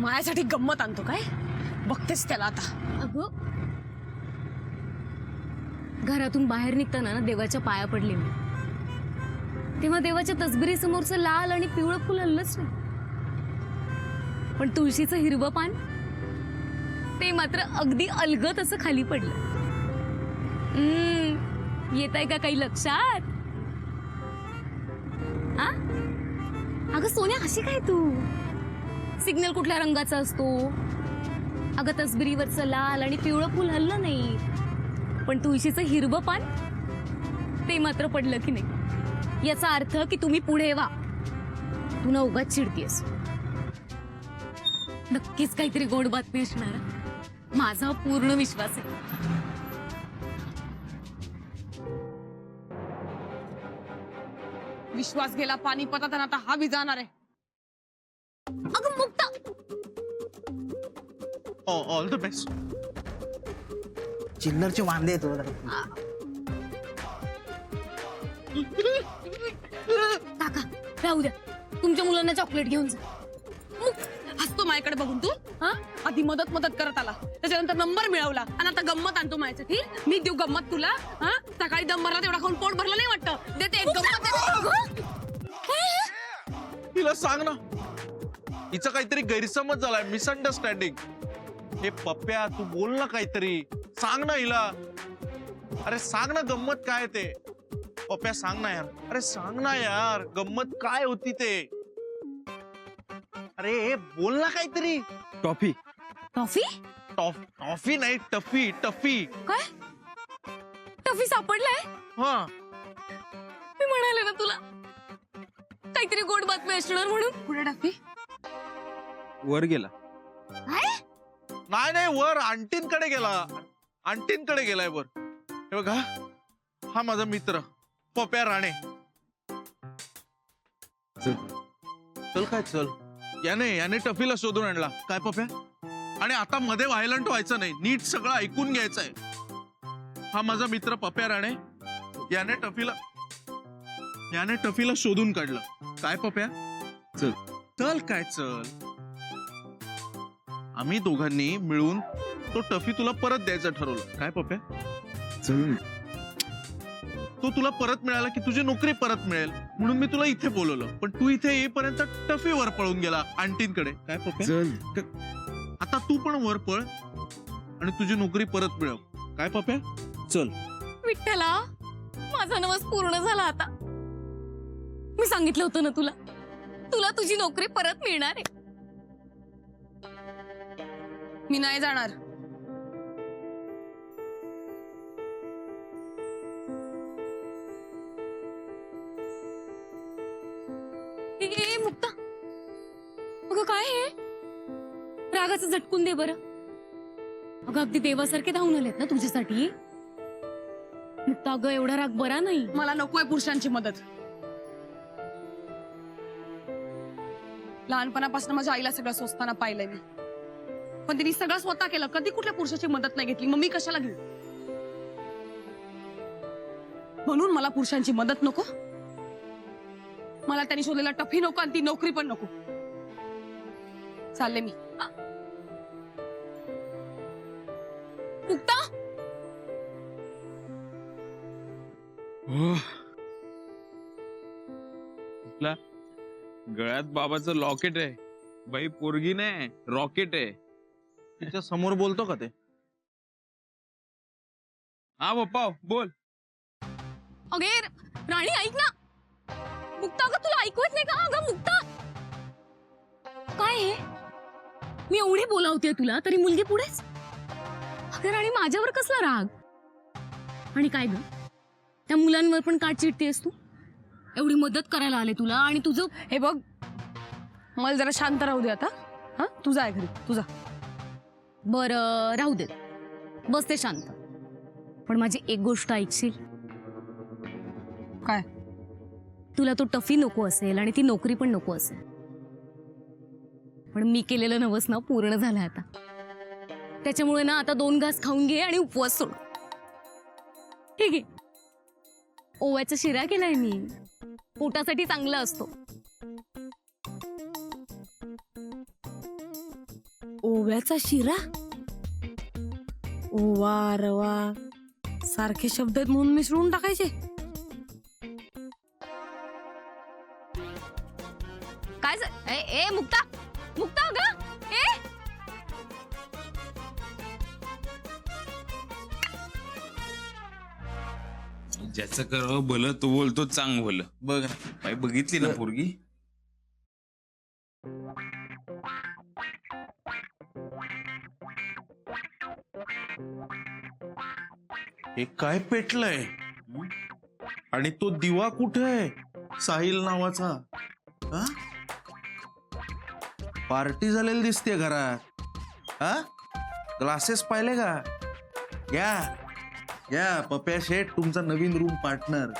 माझ्यासाठी गंमत आणतो काय? बघतेस त्याला आता. अगं घरातून बाहेर निघताना ना देवाच्या पाया पडले मी. तेव्हा देवाच्या तसबिरीसमोरचं लाल आणि पिवळं फुल हल्लंच नाही. पण तुळशीचं हिरवं पान ते मात्र अगदी अलगत असं खाली पडलं. येत आहे का काही लक्षात? आ? अगं सोन्या अशी काय तू? सिग्नल कुठल्या रंगाचा असतो? अगं तसबिरीवरचं लाल आणि पिवळं फुल हल्लं नाही. पण तुळशीचं हिरवं पान ते मात्र पडलं की नाही. याचा अर्थ की तुम्ही पुढे वा. तू ना उगाच चिडतीयस. नक्कीच काहीतरी गोड बातमी असणार. माझा पूर्ण विश्वास आहे. विश्वास गेला पाणी आणि आता हा विजाणार जाणार आहे. ऑल द बेस्ट चिल्लरचे वांदे येतो काका राहू द्या. तुमच्या मुलांना चॉकलेट घेऊन जा. हसतो माझ्याकडे बघून तू? हा? आधी मदत मदत करत आला. त्याच्यानंतर नंबर मिळवला. आणि आता गंमत आणतो माझ्यासाठी मी देऊ गंमत तुला हा? सकाळी दम भरला तेवढा खाऊन पोट भरलं नाही वाटतं. देते एक गंमत देते. तिला सांग ना. हिचा काहीतरी गैरसमज झालाय मिसअंडरस्टँडिंग हे पप्प्या तू बोल ना काहीतरी. सांग ना हिला. अरे सांग ना गंमत काय ते. पप्प्या सांग ना यार. अरे सांग ना यार गंमत काय होती ते. अरे बोल ना काहीतरी. टॉफी. टॉफी? टॉफ टॉफी नाही टफी टफी. काय? टॉफी सापडलाय? हा. मी म्हणाले ना तुला. काहीतरी गोड बातमी असणार म्हणून. पुढे टाकते वर गेला. काय? नाही नाही वर आंटींकडे गेला. आंटींकडे गेलाय वर. हे बघा हा माझा मित्र पप्या राणे. चल. चल काय चल. याने याने टफीला शोधून आणला. काय पप्या? आणि आता मध्ये व्हायलंट व्हायचं नाही. नीट सगळं ऐकून घ्यायचंय. हा माझा मित्र पप्या राणे याने टफीला याने टफीला शोधून काढलं. काय पप्या? चल. चल काय चल. आम्ही दोघांनी मिळून तो टफी तुला परत द्यायचं ठरवलं. काय पप्या चल. तो तुला परत मिळाला की तुझी नोकरी परत मिळेल म्हणून मी तुला इथे बोलवलं. पण तू इथे येईपर्यंत टफी वर पळून गेला आंटींकडे. काय पप्या चल. आता तू पण वर पळ आणि तुझी नोकरी परत मिळव. काय पप्या चल. विठ्ठला माझा नवस पूर्ण झाला आता. मी सांगितलं होतं ना तुला. तुला तुझी नोकरी परत मिळणार आहे. मी नाही जाणार. ए, ए, मुक्ता. अगं काय हे? रागाचं झटकून दे बरं. अगं अगदी देवासारखे धावून आलेत ना तुझ्यासाठी. मुक्ता अगं एवढा राग बरा नाही. मला नकोय पुरुषांची मदत. लहानपणापासून माझ्या आईला सगळं सोचताना पाहिलंय मी. पण तिने सगळं स्वतः केलं. कधी कुठल्या पुरुषाची मदत नाही घेतली. मग मी कशाला घेऊ? म्हणून मला पुरुषांची मदत नको. मला त्यांनी शोधलेला टफी नको आणि ती नोकरी पण नको. चालले मी. मुक्ता हो. गळ्यात बाबाचं लॉकेट आहे. बाई पोरगी नाही रॉकेट आहे. तिच्या समोर बोलतो का ते? हा पप्पा बोल. अगे राणी ऐक ना. मुक्ता अगं तुला ऐकवत नाही का? अगं मुक्ता. काय हे? मी एवढी बोलावते तुला तरी मुलगी पुढेच? अगं राणी माझ्यावर कसला राग? आणि काय ग? त्या मुलांवर पण काट चिडतेस तू? एवढी मदत करायला आले तुला आणि तुझं हे बघ मला जरा शांत राहू दे आता. हा? तुझा आहे घरी. तुझा बरं राहू दे. बसते शांत. पण माझी एक गोष्ट ऐकशील? काय? तुला तो टफी नको असेल आणि ती नोकरी पण नको असेल. पण मी केलेलं नवस ना पूर्ण झालं आता. त्याच्यामुळे ना आता दोन घास खाऊन घे आणि उपवास सोड. ठीक आहे. ओव्याचा शिरा केलाय मी. पोटासाठी चांगला असतो. ओव्याचा शिरा? ओवा रवा सारखे शब्द आहेत म्हणून मिसळून टाकायचे. काय झा- ए ए, मुक्ता मुक्ता ग ए! ज्याचं करावं भलं तो बोलतो चांग भलं बघ ना. बाई बघितली ना पोरगी? हे काय पेटलंय आणि तो दिवा कुठे आहे? साहिल नावाचा. हा? पार्टी झालेली दिसते घरात. हा? ग्लासेस पाहिले का? या या पप्या शेठ तुमचा नवीन रूम पार्टनर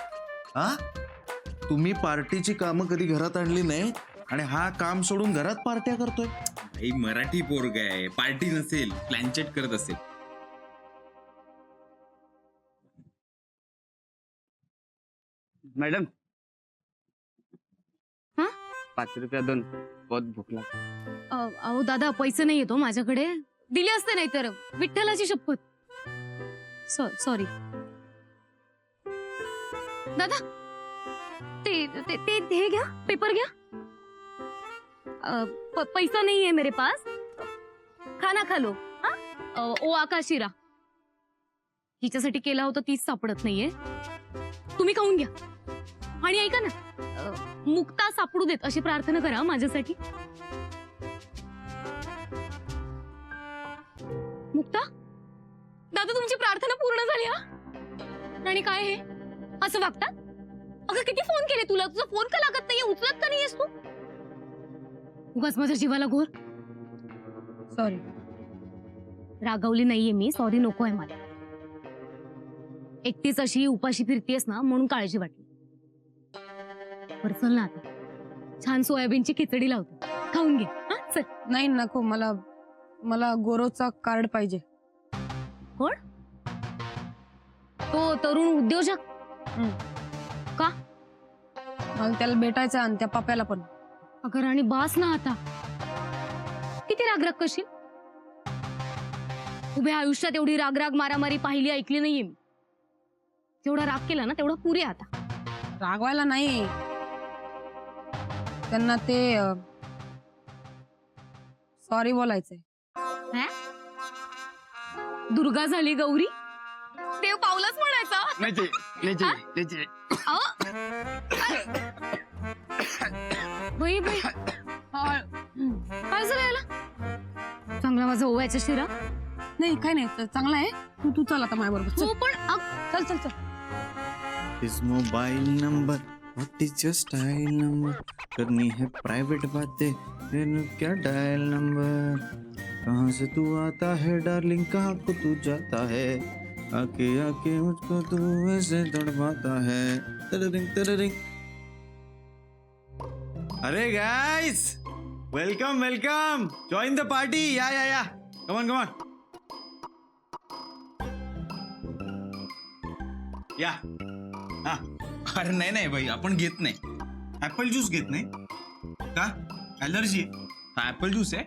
हा? तुम्ही पार्टीची कामं कधी घरात आणली नाही आणि हा काम सोडून घरात पार्ट्या करतोय? बाई मराठी पोरग आहे. पार्टी नसेल प्लॅनचेट करत असेल. मॅडम. हा? पाच रुपया दोन. बहुत भूक लागली अ, अहो दादा पैसे नाही येतो माझ्याकडे. दिले असते नाही तर विठ्ठलाची शपथ. Sorry- sorry. दादा ते ते ते हे घ्या पेपर घ्या. अ, प- पैसा नहीं है मेरे पास. खाना खा लो. हा? अ, ओ आकाशिरा हिच्यासाठी केला होता तीच सापडत नाहीये. तुम्ही खाऊन घ्या. आणि ऐका ना अ, मुक्ता सापडू देत अशी प्रार्थना करा माझ्यासाठी. मुक्ता दादा तुमची प्रार्थना पूर्ण झाली हा? आणि काय हे? असं वागतात? अगं किती फोन केले तुला? तुझा फोन का लागत नाहीये? उचलत का नाहीयेस तू? उगाच माझ्या जीवाला घोर. सॉरी रागवली नाहीये मी. सॉरी नको आहे मला. एकटीच अशी उपाशी फिरतीयस ना म्हणून काळजी वाटली. बरं चल ना आता छान सोयाबीनची खिचडी लावतो. खाऊन घे. हा चल. नाही नको मला मला गोरोचा कार्ड पाहिजे. तो तरुण उद्योजक. मला त्याला भेटायचं आणि त्या पप्याला पण. अगं राणी बास ना आता. किती रागराग करशील उभ्या आयुष्यात एवढी रागराग मारामारी पाहिली ऐकली नाहीये मी. जेवढा राग केला ना तेवढा पुरे आता. रागवायला नाही. त्यांना ते सॉरी बोलायचंय. दुर्गा झाली गौरी? देव पावलंच म्हणायचा. नाही ते नाही ते नाही ते. बाई बाई. काय झालं याला? चांगला माझा ओव्याचा शिरा? नाही काय नाही चांगला आहे. तू तू चल आता माझ्या बरोबर हो पण चल चल चल. इस mobile number what is your style number करनी है प्राइवेट बातें तेरे क्या डायल नंबर कहाँ से तू आता है डार्लिंग कहाँ को तू जाता है? आके आके मुझको तू ऐसे तड़पाता है। तररिंग तररिंग अरे guys welcome welcome join the party या या या कमॉन कमॉन या हा अरे नाही नाही बाई आपण घेत नाही. ऍपल ज्यूस घेत नाही. का? ऍलर्जी हा ऍपल ज्यूस आहे?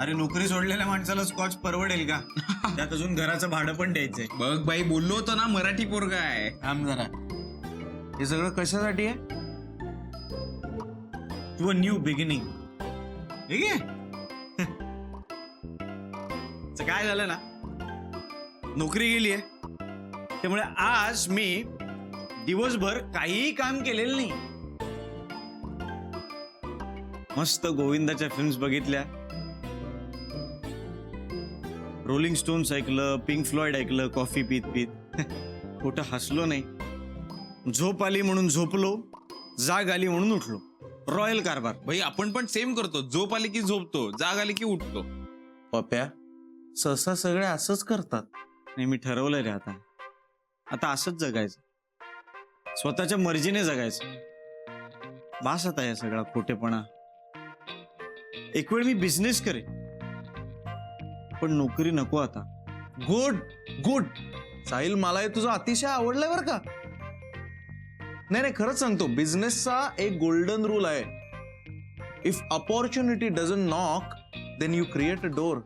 अरे नोकरी सोडलेल्या माणसाला स्कॉच परवडेल का? त्यात अजून घराचं भाडं पण द्यायचंय. बघ बाई बोललो होतो ना मराठी पोरगा आहे. थांब जरा. हे सगळं कशासाठी आहे? टू अ न्यू बिगिनिंग ठीक आहे तर काय झालं ना? नोकरी गेली आहे त्यामुळे आज मी दिवसभर काहीही काम केलेलं नाही. मस्त गोविंदाच्या फिल्म्स बघितल्या. रोलिंग स्टोन्स ऐकलं पिंक फ्लॉइड ऐकलं कॉफी पीत पीत. खोटं हसलो नाही. झोप आली म्हणून झोपलो जाग आली म्हणून उठलो. रॉयल कारभार भाई आपण पण सेम करतो. झोप आली की झोपतो जाग आली की उठतो. पप्या सहसा सगळे असंच करतात. नाही मी ठरवलंय रे आता. आता असंच जगायचं. स्वतःच्या मर्जीने जगायचं. बास आता या सगळा खोटेपणा. एक वेळ मी बिझनेस करे पण नोकरी नको आता. गुड गुड साहिल मला हे तुझं अतिशय आवडलंय बरं का. नाही नाही खरंच सांगतो बिझनेसचा एक गोल्डन रूल आहे. If opportunity doesn't knock then you create a door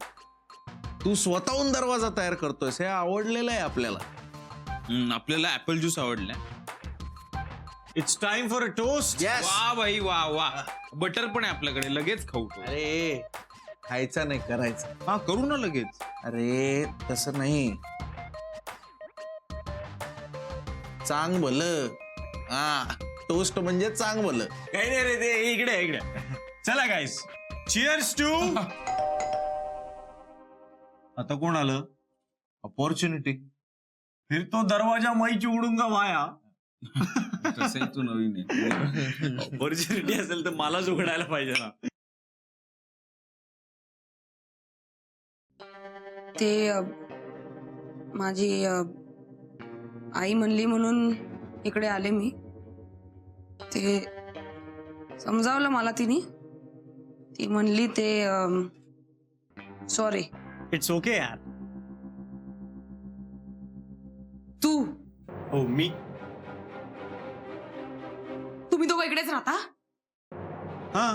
तू स्वतःहून दरवाजा तयार करतोयस. हे आवडलेलं आहे आपल्याला. हम्म, आपल्याला apple juice आवडलाय. It's time for a toast वा भाई वा वा. बटर पण आहे आपल्याकडे लगेच खाऊ तो. अरे खायचा नाही करायचा. हा करू ना लगेच. अरे तसं नाही. चांग भलं. हा टोस्ट म्हणजे चांग भलं. काही नाही रे ते इकडे इकडे. चला गाईस चिअर्स टू आता कोण आलं? ऑपॉर्च्युनिटी फिर तो दरवाजा मैं उडूंगा वाया तसंही तू नवीन आहे. ऑपॉर्च्युनिटी असेल तर मलाच उघडायला पाहिजे ना. ते अ, माझी अ, आई म्हणली म्हणून इकडे आले मी. ते समजावलं मला तिने. ती म्हणली ते सॉरी इट्स ओके यार. तू. हो मी दोघं इकडेच राहता? हा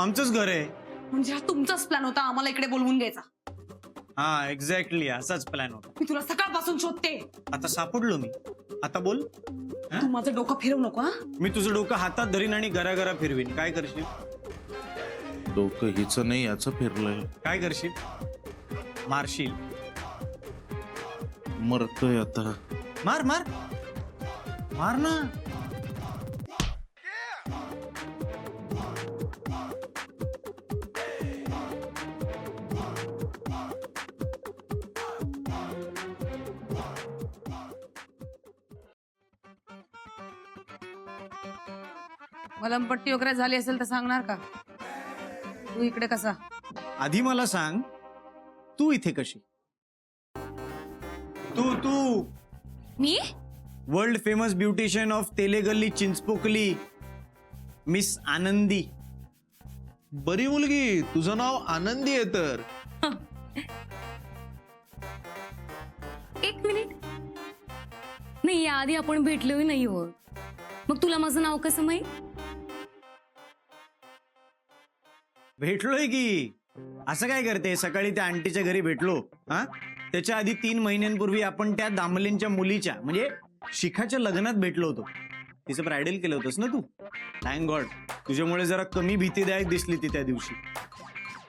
आमचंच घर आहे. म्हणजे हा तुमचाच प्लॅन होता आम्हाला इकडे बोलवून घ्यायचा. हा एक्झॅक्टली असाच प्लॅन होता. मी तुला सकाळपासून शोधते. आता सापडलो मी. आता बोल. तू माझं डोकं फिरवू नको हा? मी तुझं डोकं हातात धरीन आणि घरा घरा फिरवीन. काय करशील? डोकं हिचं नाही याचं फिरलंय. काय करशील? मारशील. मरतोय आता. मार मार. मार ना. मलमपट्टी वगैरे झाली असेल तर सांगणार का? तू इकडे कसा? आधी मला सांग तू इथे कशी? तू तू. मी? World famous beautician of Telegalli Chinchpokli miss Anandi. बरी मुलगी तुझं नाव आनंदी आहे तर. एक मिनिट. नाही याआधी आपण भेटलोही नाही हो. मग तुला माझं नाव कसं माहीत? भेटलोय की. असं काय करते? सकाळी त्या आंटीच्या घरी भेटलो. हा? त्याच्या आधी तीन महिन्यांपूर्वी आपण त्या दामलेंच्या मुलीच्या म्हणजे शिखाच्या लग्नात भेटलो होतो. तिचं ब्रायडल केलं होतंस ना तू? थँक गॉड तुझ्यामुळे जरा कमी भीतीदायक दिसली ती त्या दिवशी.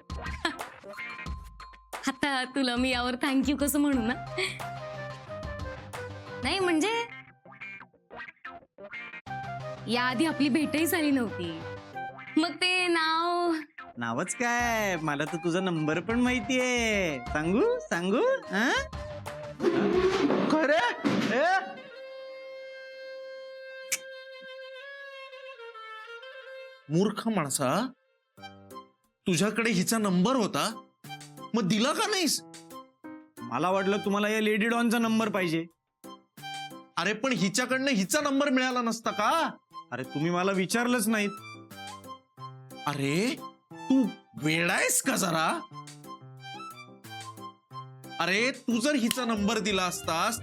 आता तुला मी यावर थँक्यू कसं म्हणू ना? नाही म्हणजे? याआधी आपली भेटही झाली नव्हती. मग ते नाव नावच काय? मला तर तुझा नंबर पण माहितीये. सांगू? सांगू? हा? खरे? मूर्ख माणसा. तुझ्याकडे हिचा नंबर होता. मग दिला का नाहीस? मला वाटलं तुम्हाला या लेडी डॉनचा नंबर पाहिजे. अरे पण हिच्याकडनं हिचा नंबर मिळाला नसता का? अरे तुम्ही मला विचारलंच नाहीत. अरे तू वेडायस का जरा? अरे तू जर हिचा नंबर दिला असतास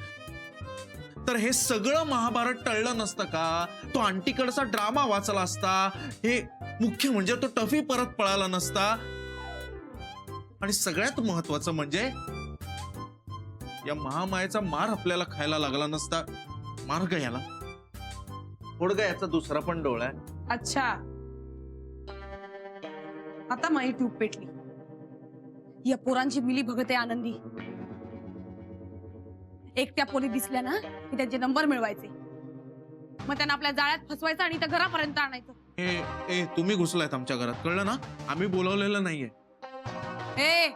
तर हे सगळं महाभारत टळलं नसतं का? तो आंटीकडचा ड्रामा वाचला असता हे मुख्य म्हणजे तो टफी परत पळाला नसता. आणि सगळ्यात महत्वाचं म्हणजे या महामायाचा मार आपल्याला खायला लागला नसता. मार्ग याला. थोडं याचा दुसरा पण डोळा आहे. अच्छा. आता माझी ट्यूब पेटली. या पोरांची मिली भगत आहे आनंदी. एकट्या पोरी दिसल्या ना की त्यांचे नंबर मिळवायचे. मग त्यांना आपल्या जाळ्यात फसवायचं आणि त्या घरापर्यंत आणायचं. ए ए तुम्ही घुसलायत आमच्या घरात कळलं ना? आम्ही बोलवलेलं नाहीये. ए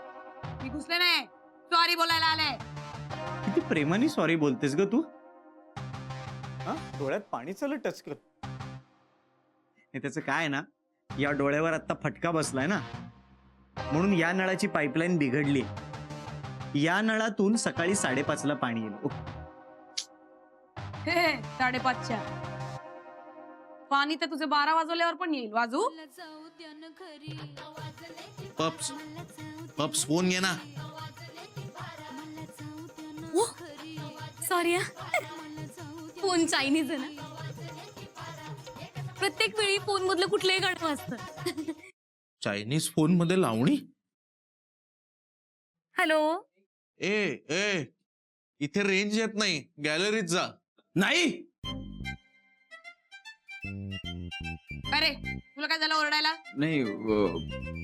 मी घुसले नाही. सॉरी बोलायला आले. किती प्रेमाने सॉरी बोलतेस ग तू? हा? डोळ्यात पाणी चालू टच कर हे त्याचं काय आहे ना? या डोळ्यावर आता फटका बसलाय ना? म्हणून या नळाची पाईपलाईन बिघडली. या नळातून सकाळी साडेपाचला पाणी येईल. हे साडेपाचच्या. पाणी तर तुझे बारा वाजवल्यावर पण येईल वाजू. पप्स पप्स फोन घे ना. सॉरी फोन चायनीज आहे ना. प्रत्येक वेळी फोन मधलं कुठलंही गाणं वाजतं चायनीज फोनमध्ये लावणी? हॅलो? ए ए इथे रेंज येत नाही. गॅलरीत जा. नाही! अरे तुला काय झालं ओरडायला? नाही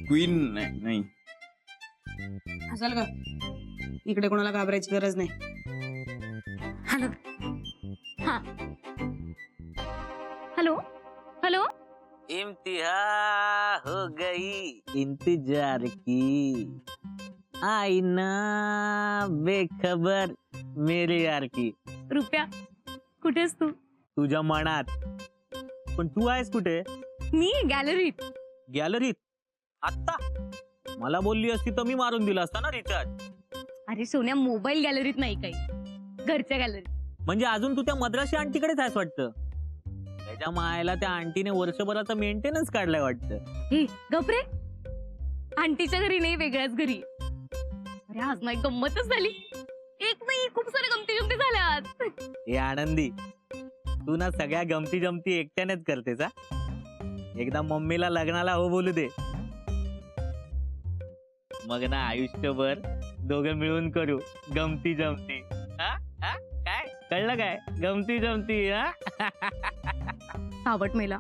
क्वीन नाही नाही. असेल का? इकडे कोणाला घाबरायची गरज नाही. हॅलो? हा. Hello hello? इम्तिहा हो गई। इंतजार की। आईना बेखबर मेरे यार की। रुपया कुठेस तू? तुझ्या मनात। पण तू आहेस कुठे? मी गॅलरीत गॅलरीत आत्ता? मला बोलली असती तर मी मारून दिला असता ना रिचार्ज अरे सोन्या मोबाईल गॅलरीत नाही काही. घरच्या गॅलरीत म्हणजे अजून तू त्या मद्राशी आंटीकडेच आहेस वाटतं? त्याच्या मायला त्या आंटीने वर्षभराचा मेंटेनन्स काढलाय वाटतं. हे गपरे आंटीच्या घरी नाही वेगळ्याच घरी. अरे आज नाही गंमतच झाली. एक नाही खूप साऱ्या गमती गमती झाल्या आज हे आनंदी तू ना सगळ्या गमती जमती एकट्यानेच करतेस हा? एकदा मम्मीला लग्नाला हो बोलू दे. मग ना आयुष्यभर दोघं मिळून करू गमती जमती हा? हा? काय? कळलं काय? गमती जमती हा? आवड मेला.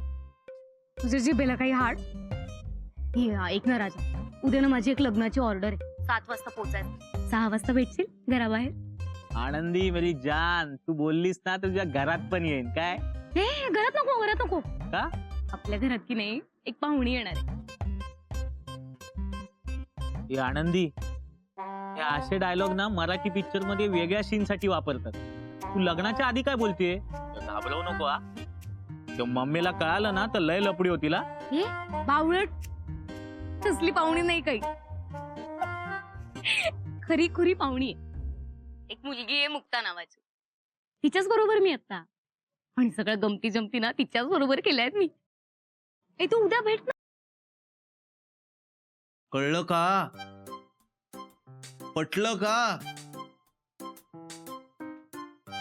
तुझ्या जिभेला काही हाड. हे हा, ऐक ना राजा. उद्या ना माझी एक लग्नाची ऑर्डर आहे. सात वाजता पोचायचं. सहा वाजता भेटशील? घराबाहेर? आनंदी मेरी जान तू बोललीस ना तुझ्या घरात पण येईन. काय? हे घरात नको घरात नको. का? आपल्या घरात की नाही एक पाहुणी येणार आहे. हे आनंदी हे असे डायलॉग ना मराठी पिक्चरमध्ये वेगळ्या सीन साठी वापरतात. तू लग्नाच्या आधी काय बोलतेय? घाबरवू नको हा. मम्मीला कळालं ना तर लय लपडी होती ला. बावळट? तसली पाहुणी नाही काही. खरी खुरी पाहुणी आहे. एक मुलगी आहे मुक्ता नावाची. तिच्याच बरोबर मी आता. आणि सगळ्या गमती जमती ना तिच्याच बरोबर केल्या आहेत मी. ए तू उद्या भेट ना. कळलं का? पटलं का?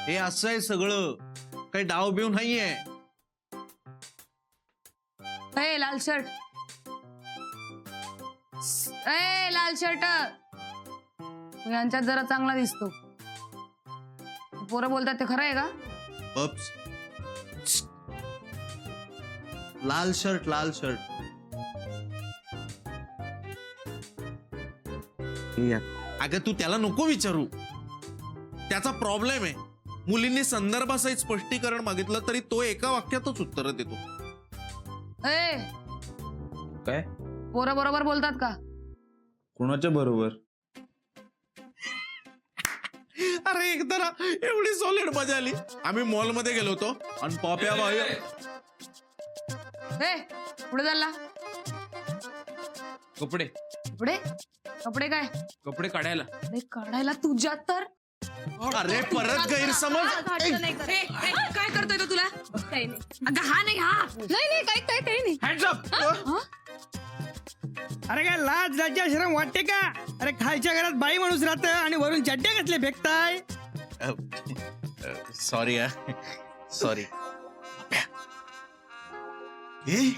हे असं आहे सगळं. काही डाव बिव नाहीये. ए लाल शर्ट. ए लाल शर्ट. यांच्यात जरा चांगला दिसतो. पोरं बोलतात ते खरं आहे का? अप्स लाल शर्ट लाल शर्ट. अगं तू त्याला नको विचारू. त्याचा प्रॉब्लेम आहे. मुलींनी संदर्भासहित स्पष्टीकरण मागितलं तरी तो एका वाक्यातच उत्तर देतो. ए! काय? पोरं बरोबर बोलतात का? कोणाच्या बरोबर? अरे एकदा ना एवढी सॉलिड मजा आली. आम्ही मॉलमध्ये गेलो होतो आणि पॉप्या बाई ए पुढे चालला. कपडे. पुढे? कपडे काय? कपडे काढायला. अरे काढायला तुझ्यात तर? अरे परत गैरसमज. ए, करतोय तो तुला? काही नाही. अगं हा नाही हा. नाही नाही काही काही काही नाही. हँड्स अप अरे काय लाज लज्जा शरम वाटते का? अरे खालच्या घरात बाई माणूस राहत आणि वरून चड्ड्या घातले फेकताय? सॉरी सॉरी ए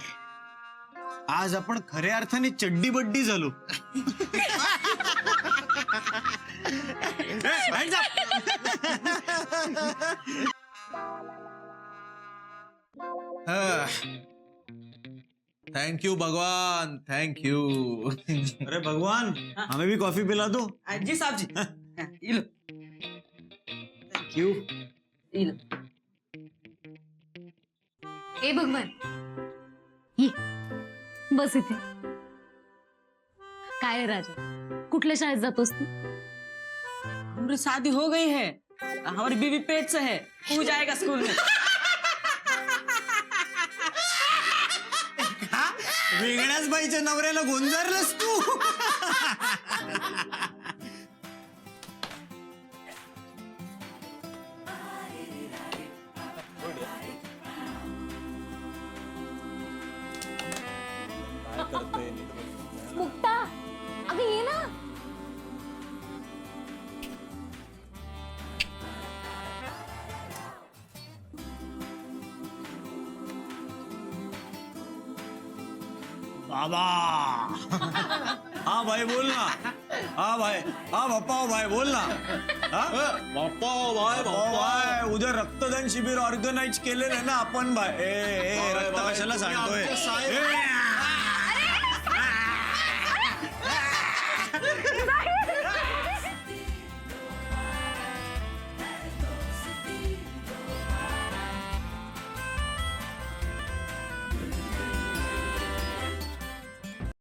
आज आपण खऱ्या अर्थाने चड्डी बड्डी झालो. थँक्यू भगवान। थैंक यू अरे भगवान हमें भी कॉफ़ी पिला दो? जी साहब जी। इलो क्यों ए भगवान। ये बस इथे। काय राजा? कुठल्या शाळेत जातोस तू? हमारी शादी हो गई है। हमारी बीवी पेट से है। तू जाएगा स्कूल में। वेगळ्याच बाईच्या नवऱ्याला गोंजारलंस तू? बाबा. हा भाई बोल ना. हा भाई हा बाप्पा भाई बोल ना. बाप्पा भाई भाई उद्या रक्तदान शिबिर ऑर्गनाईज केलेलं आहे ना आपण भाई. ए, ए रक्त कशाला सांगतोय? ए,